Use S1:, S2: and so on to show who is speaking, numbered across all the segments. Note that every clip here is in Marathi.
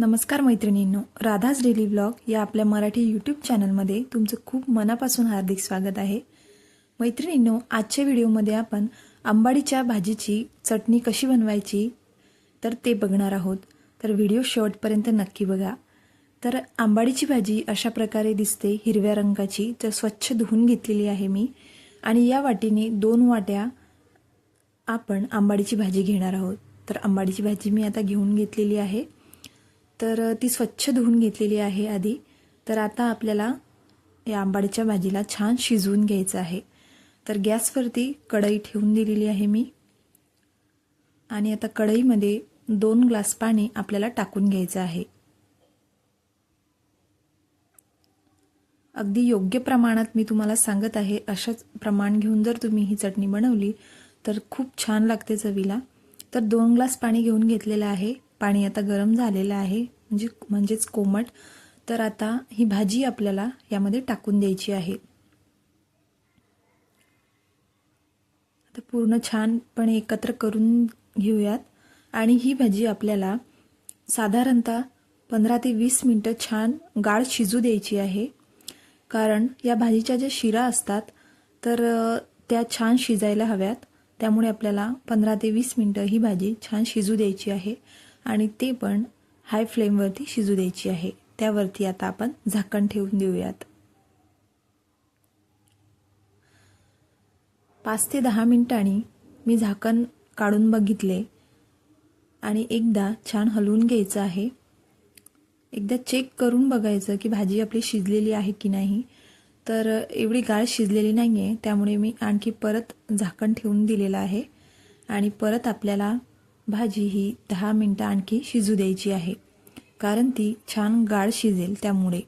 S1: नमस्कार मैत्रिणींनो राधाज डेली ब्लॉग या आपल्या मराठी यूट्यूब चॅनलमध्ये तुमचं खूप मनापासून हार्दिक स्वागत आहे. मैत्रिणींनो आजच्या व्हिडिओमध्ये आपण आंबाडीच्या भाजीची चटणी कशी बनवायची तर ते बघणार आहोत. तर व्हिडिओ शेवटपर्यंत नक्की बघा. तर आंबाडीची भाजी अशा प्रकारे दिसते हिरव्या रंगाची. तर स्वच्छ धुवून घेतलेली आहे मी. आणि या वाटीने दोन वाट्या आपण आंबाडीची भाजी घेणार आहोत. तर आंबाडीची भाजी मी आता घेऊन घेतलेली आहे. तर ती स्वच्छ धुवून घेतलेली आहे आधी. तर आता आपल्याला या आंबाडीच्या भाजीला छान शिजवून घ्यायचं आहे. तर गॅसवरती कढई ठेवून दिलेली आहे मी. आणि आता कढईमध्ये दोन ग्लास पाणी आपल्याला टाकून घ्यायचं आहे. अगदी योग्य प्रमाणात मी तुम्हाला सांगत आहे अशाच प्रमाण घेऊन जर तुम्ही ही चटणी बनवली तर खूप छान लागते चवीला. तर दोन ग्लास पाणी घेऊन घेतलेलं आहे. पाणी आता गरम झालेलं आहे. म्हणजे म्हणजेच कोमट. तर आता ही भाजी आपल्याला यामध्ये टाकून द्यायची आहे. आता पूर्ण छानपणे एकत्र करून घेऊयात. आणि ही भाजी आपल्याला साधारणतः पंधरा ते वीस मिनटं छान गाळ शिजू द्यायची आहे. कारण या भाजीच्या ज्या शिरा असतात तर त्या छान शिजायला हव्यात. त्यामुळे आपल्याला पंधरा ते वीस मिनटं ही भाजी छान शिजू द्यायची आहे. आणि ते पण हाय फ्लेमवरती शिजू द्यायची आहे. त्यावरती आता आपण झाकण ठेवून देऊयात. पाच ते दहा मिनिटांनी मी झाकण काढून बघितले आणि एकदा छान हलवून घ्यायचं आहे. एकदा चेक करून बघायचं की भाजी आपली शिजलेली आहे की नाही. तर एवढी गाळ शिजलेली नाही आहे त्यामुळे मी आणखी परत झाकण ठेवून दिलेलं आहे. आणि परत आपल्याला भाजी ही दहा मिनटं आणखी शिजू द्यायची आहे. कारण ती छान गाळ शिजेल त्यामुळे.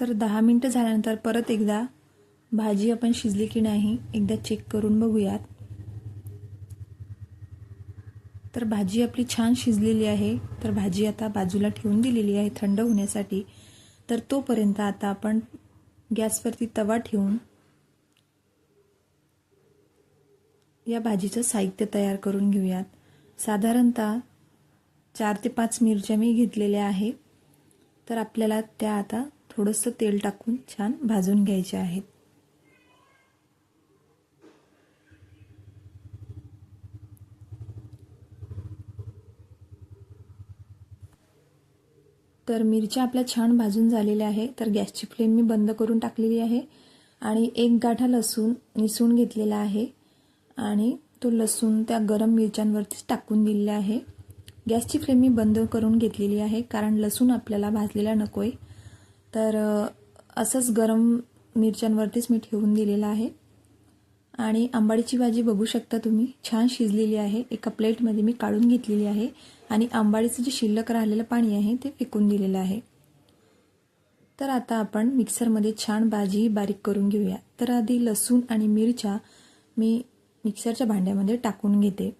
S1: तर दहा मिनटं झाल्यानंतर परत एकदा भाजी आपण शिजली की नाही एकदा चेक करून बघूयात. तर भाजी आपली छान शिजलेली आहे. तर भाजी आता बाजूला ठेवून दिलेली आहे थंड होण्यासाठी. तर तोपर्यंत आता आपण गॅसवरती तवा ठेवून या भाजीचं साहित्य तयार करून घेऊयात. साधारणतः चार ते पाच मिरच्या मी घेतलेल्या आहे. तर आपल्याला त्या आता थोडंसं तेल टाकून छान भाजून घ्यायच्या आहेत. तर मिरच्या आपल्या छान भाजून झालेल्या आहे तर गॅसची फ्लेम मी बंद करून टाकलेली आहे. आणि एक गाठा लसूण निसून घेतलेला आहे. आणि तो लसूण त्या गरम मिरच्यांवरतीच टाकून दिलेला आहे. गॅसची फ्लेम मी बंद करून घेतलेली आहे कारण लसूण आपल्याला भाजलेला नको आहे तर असंच गरम मिरच्यांवरतीच मी ठेवून दिलेला आहे. आणि आंबाडीची भाजी बघू शकता तुम्ही छान शिजलेली आहे. एका प्लेटमध्ये मी काढून घेतलेली आहे आणि आंबाडीचं जे शिल्लक राहिलेलं पाणी आहे ते फेकून दिलेलं आहे. तर आता आपण मिक्सरमध्ये छान भाजी बारीक करून घेऊया. तर आधी लसूण आणि मिरच्या मी मिक्सरच्या भांड्यामध्ये टाकून घेते.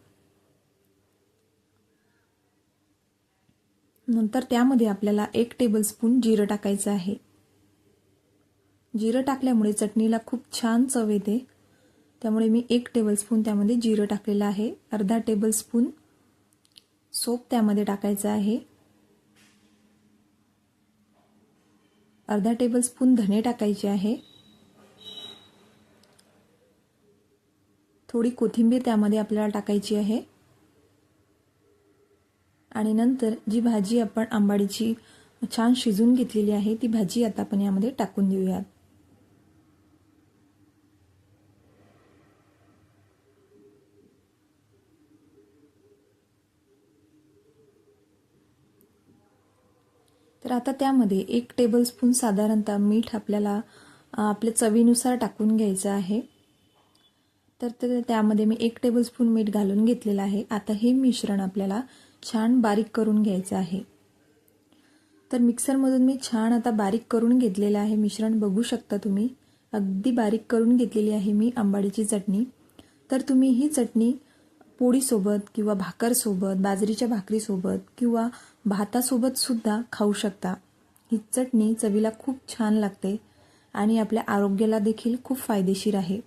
S1: नंतर त्यामध्ये आपल्याला एक टेबलस्पून जिरं टाकायचं आहे. जिरं टाकल्यामुळे चटणीला खूप छान चव येते. त्यामुळे मी एक टेबलस्पून त्यामध्ये जिरं टाकलेलं आहे. अर्धा टेबलस्पून सोप त्यामध्ये टाकायचं आहे. अर्धा टेबलस्पून धने टाकायचे आहे. थोडी कोथिंबीर त्यामध्ये आपल्याला टाकायची आहे. आणि नंतर जी भाजी आपण आंबाडीची छान शिजून घेतलेली आहे ती भाजी आता आपण यामध्ये टाकून देऊयात. तर आता त्यामध्ये एक टेबलस्पून साधारणतः मीठ आपल्याला आपल्या चवीनुसार टाकून घ्यायचं आहे. तर ते त्यामध्ये मी एक टेबलस्पून मीठ घालून घेतलेलं आहे. आता हे मिश्रण आपल्याला छान बारीक करून घ्यायचं आहे. तर मिक्सरमधून मी छान आता बारीक करून घेतलेलं आहे मिश्रण. बघू शकता तुम्ही अगदी बारीक करून घेतलेली आहे मी आंबाडीची चटणी. तर तुम्ही ही चटणी पोळीसोबत किंवा भाकरसोबत बाजरीच्या भाकरीसोबत किंवा भातासोबतसुद्धा खाऊ शकता. ही चटणी चवीला खूप छान लागते आणि आपल्या आरोग्याला देखील खूप फायदेशीर आहे.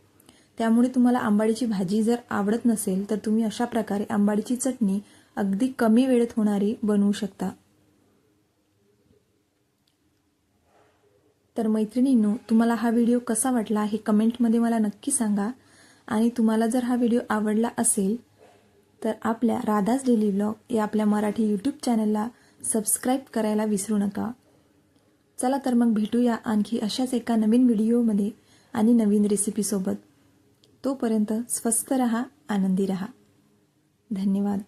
S1: त्यामुळे तुम्हाला आंबाडीची भाजी जर आवडत नसेल तर तुम्ही अशा प्रकारे आंबाडीची चटणी अगदी कमी वेळेत होणारी बनवू शकता. तर मैत्रिणींनो तुम्हाला हा व्हिडिओ कसा वाटला हे कमेंटमध्ये मला नक्की सांगा. आणि तुम्हाला जर हा व्हिडिओ आवडला असेल तर आपल्या राधाज डेली ब्लॉग या आपल्या मराठी यूट्यूब चॅनलला सबस्क्राईब करायला विसरू नका. चला तर मग भेटूया आणखी अशाच एका नवीन व्हिडिओमध्ये आणि नवीन रेसिपीसोबत तोपर्यंत स्वस्त रहा आनंदी रहा. धन्यवाद.